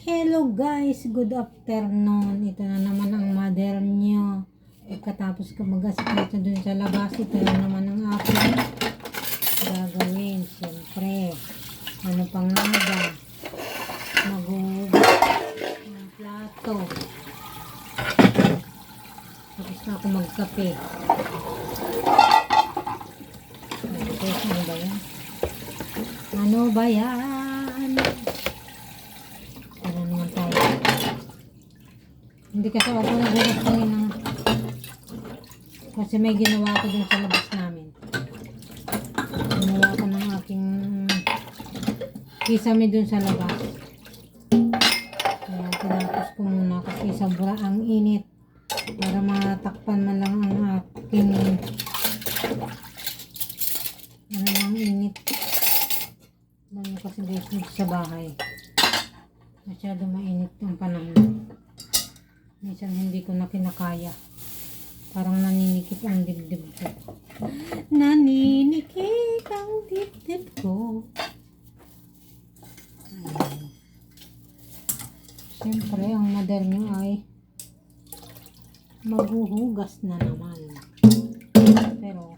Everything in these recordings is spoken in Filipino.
Hello guys, good afternoon. Ito na naman ang mother nyo. Pagkatapos ko mag-asikreto dun sa labas, ito na naman ang aking gagawin. Siyempre, ano pang naga? Maghuhugas ng plato. Tapos na ako magkape. Ano ba yan? Ano ba yan? Ano naman tayo? Hindi kasi ako naghugas kanina. Kasi may ginawa ko dun sa labas namin. Ginawa ko ng aking kisame dun sa labas. Kaya tinapos ko muna kasi sobra ang init. Para matakpan man lang ang aking ano lang init. Alam niyo kasi guys sa bahay. Masyado mainit ang panahon. Minsan hindi ko na kinakaya. Parang naninikip ang dibdib ko. Naninikip ang dibdib ko. Ayan. Siyempre, ang mother nyo ay maghuhugas na naman. Pero,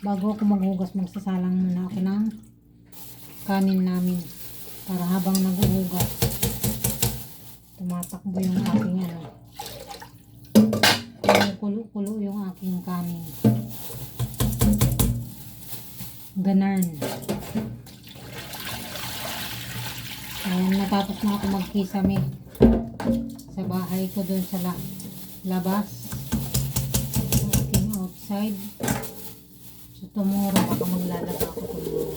bago ako maghugas, magsasalang muna ako ng kanin namin para habang naghuhugas tumatakbo yung aking ano. Kulo-kulo yung aking kanin. Ganarn. Ayan natapos na ako magkisame. Sa bahay ko dun sa la labas. Aking outside. So tomorrow baka maglalaga ako tomorrow.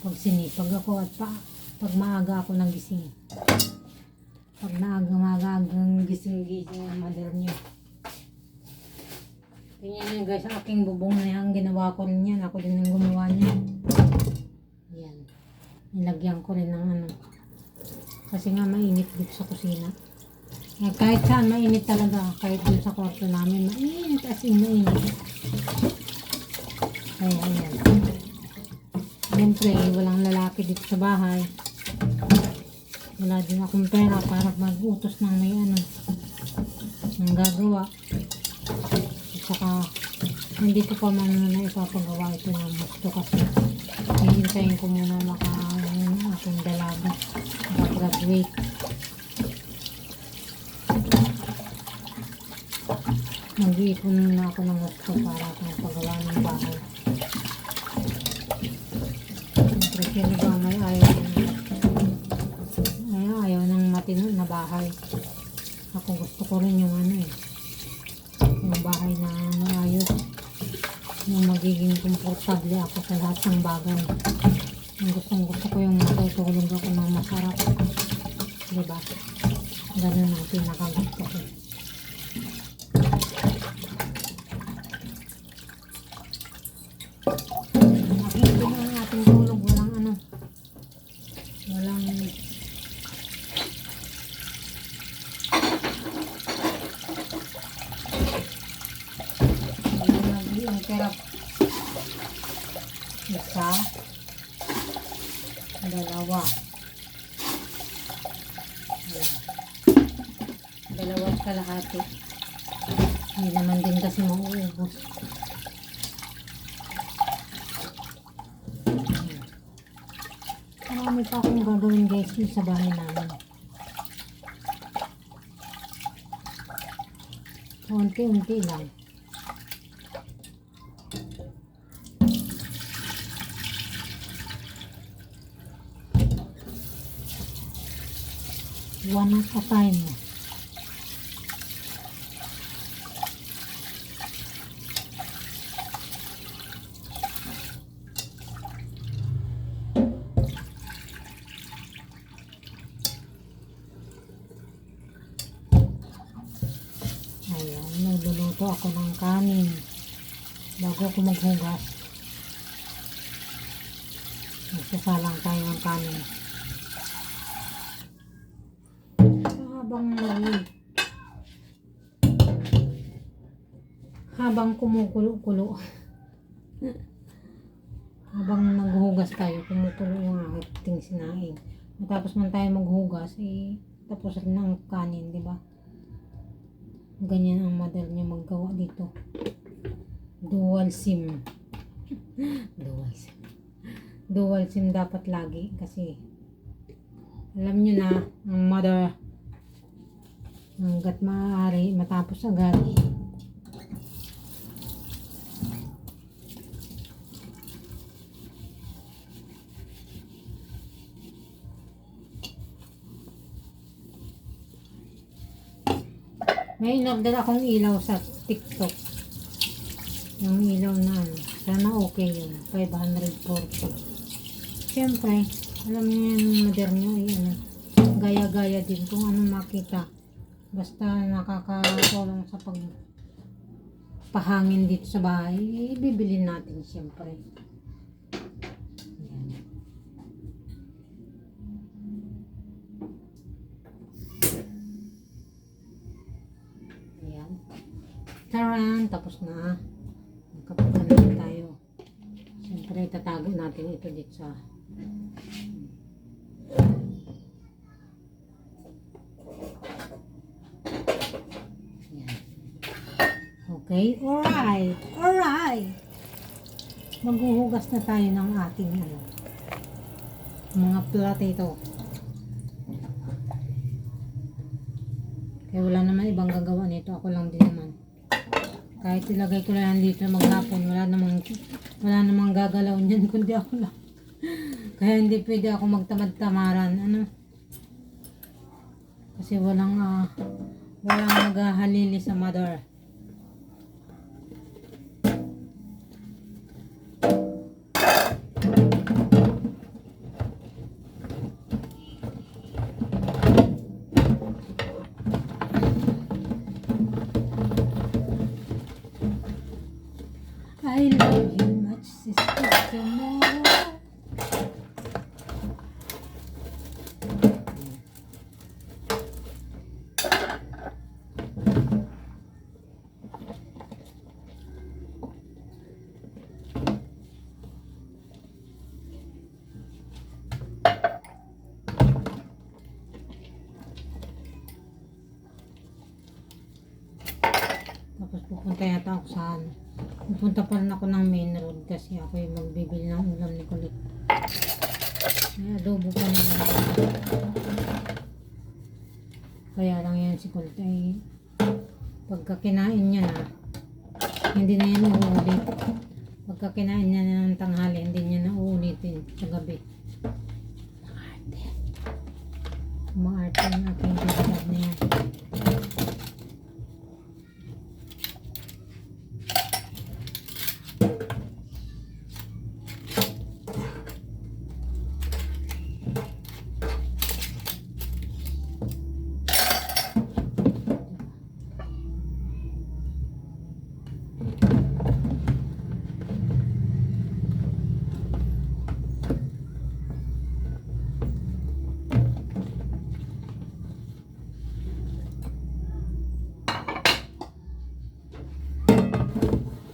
Pag sinipag ako at pa, pag maaga ako nagising. Pag naaga maagang gising-gising ang mother niyo. Tingnan niyo guys, aking bubong na yan, ginawa ko rin yan. Ako din ang gumawa niya. Yan. Nilagyan ko rin ng ano. Kasi nga mainit dito sa kusina. Eh, kahit saan mainit talaga. Kahit dun sa kwarto namin, mainit as in mainit. Ay, ayan. Siyempre, walang lalaki dito sa bahay. Wala din akong pera para mag-utos ng may ano, ng gagawa. At saka, hindi ko pa man na ipapagawa ito ng gusto kasi hihintayin ko muna maka yung aking dalaga maka-graduate. Nag-iipon muna ako ng gusto para sa paggawa bahay. Ako gusto ko rin yung ano eh. Yung bahay na maayos. Yung magiging komportable ako sa lahat ng bagay. Yung gustong gusto ko yung matutulog ako ng masarap. Diba? Ganun ang pinakagusto ko. Nakikita na ang ating tulog. Walang ano. Walang walang nag-i-interrupt. Isa. Dalawa. Ayan. Dalawat kalahati. Hindi naman din kasi mauubos. Marami pa akong gagawin guys sa bahay namin. Unti-unti lang. One at a time. Ayan, nagluluto ako ng kanin. Bago ako maghugas. Magsasalang tayo ng kanin. Habang kumukulo-kulo. habang naghuhugas tayo, kumukulo yung ating sinaing. matapos man tayo maghugas, eh, tapos rin ang kanin, di ba? Ganyan ang model niya maggawa dito. Dual SIM. Dual SIM. Dual SIM dapat lagi kasi alam nyo na, ang mother hanggat maaari matapos agad may in-order akong ilaw sa tiktok. Yung ilaw na ano sana okay yun. 540 siyempre alam niyo yung modernyo ay ano gaya-gaya din kung ano makita. Basta nakakatulong sa pag pahangin dito sa bahay eh, bibili natin siyempre Taran, tapos na. Kapag na tayo. Siyempre, itatago natin ito dito sa. Okay, alright, alright. Maghuhugas na tayo ng ating ano, mga plato Kaya wala naman ibang gagawa nito. Ako lang din. Kahit ilagay ko lang dito maghapon, wala namang, wala namang gagalaw niyan kundi ako lang. Kaya hindi pwede ako magtamad-tamaran. Ano? Kasi walang, ah, walang maghahalili sa mother. Pupunta ako sa ano. Pupunta pa rin ako ng main road kasi ako yung magbibili ng ulam ni Kulit. May adobo pa naman. Kaya lang yan si Kulit ay pagka niya na, hindi na yan uulit. Pagka kinain niya na ng tanghali, hindi niya na uulitin sa gabi. Maarte. Maarte ang aking bibigad na.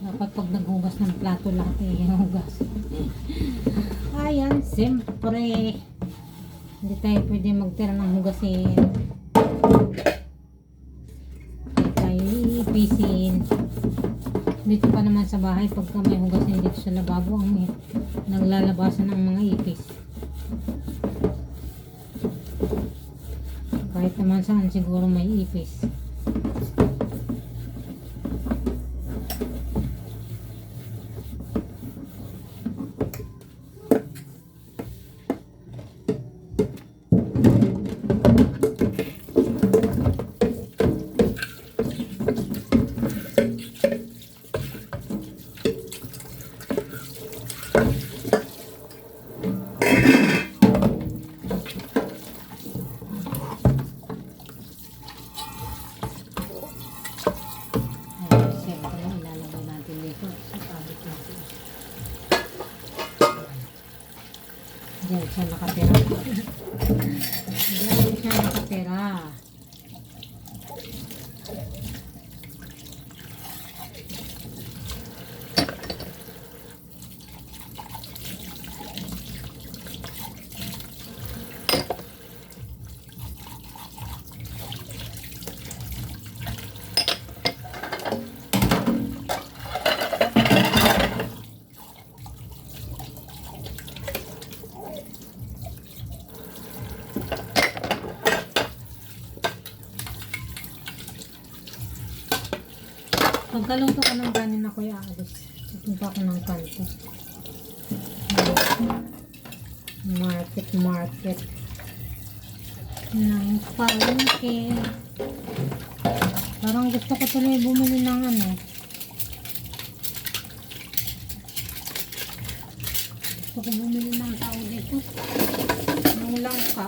Dapat pag naghugas ng plato lahat eh, hugas. Ayan, siyempre. Hindi tayo pwede magtira ng hugasin. Hindi tayo iipisin. Dito pa naman sa bahay, pagka may hugasin dito sa lababo, ang naglalabasan ng mga ipis. Kahit naman saan siguro may ipis. Ayan, siyempre, ilalagay natin dito sa tablet natin. Diyan siya nakatira. Diyan siya nakatira. Pagkaluto ko ng kanin ako aalis. Pupunta ako ng kanto. Market, market. Ng palengke. Parang gusto ko tuloy bumili ng ano. Gusto ko bumili ng tao dito. Ng langka.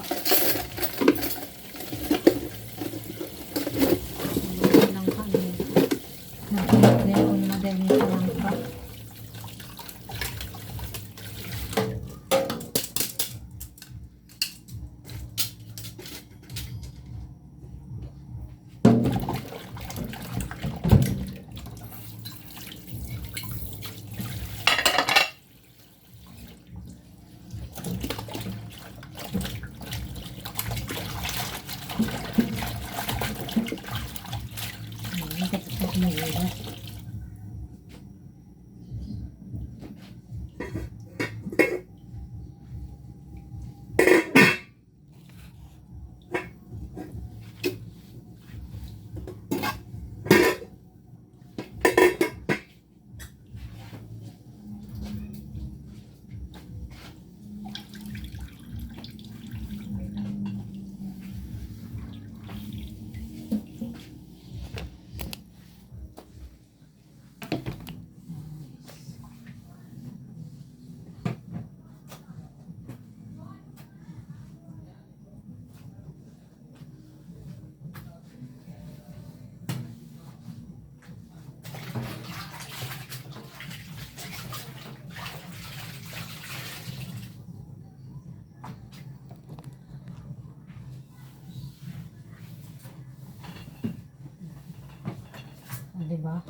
di ba?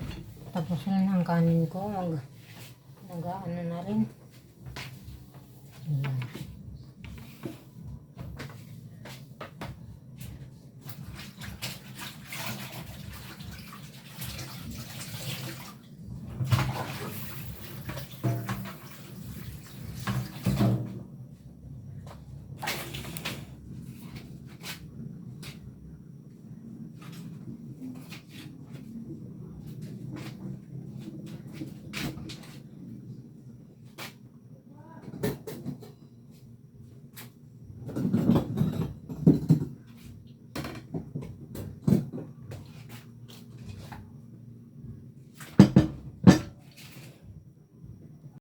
Tapos na ang kanin ko, mag nag-ano na rin. Ayan.